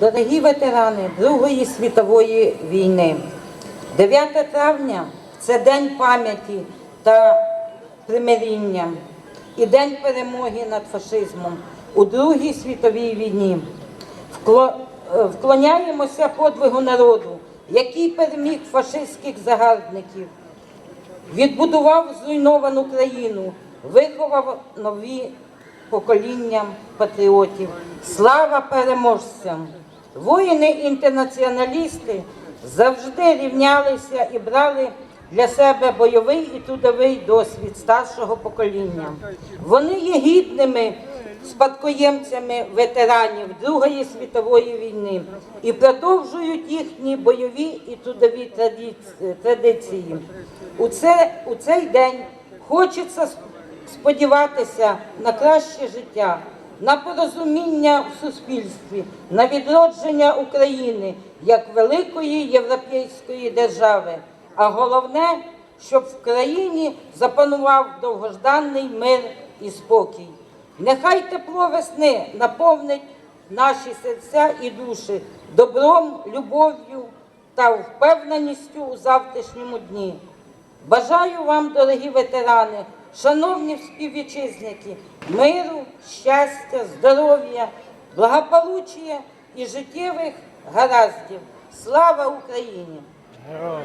Дорогі ветерани Другої світової війни, 9 травня це день пам'яті та примиріння і день перемоги над фашизмом у Другій світовій війні. Е, Вклоняємося подвигу народу, який переміг фашистських загарбників, відбудував зруйновану країну, виховав нові покоління патріотів. Слава переможцям! Воїни-інтернаціоналісти завжди рівнялися і брали для себе бойовий і трудовий досвід старшого покоління. Вони є гідними спадкоємцями ветеранів Другої світової війни і продовжують їхні бойові і трудові традиції. У, це, у цей день хочеться сподіватися на краще життя, на порозуміння в суспільстві, на відродження України як великої європейської держави. А головне, щоб в країні запанував довгожданий мир і спокій. Нехай тепло весни наповнить наші серця і душі добром, любов'ю та впевненістю у завтрашньому дні. Бажаю вам, дорогі ветерани, шановні співвітчизники, миру, щастя, здоров'я, благополуччя і життєвих гараздів. Слава Україні! Героям!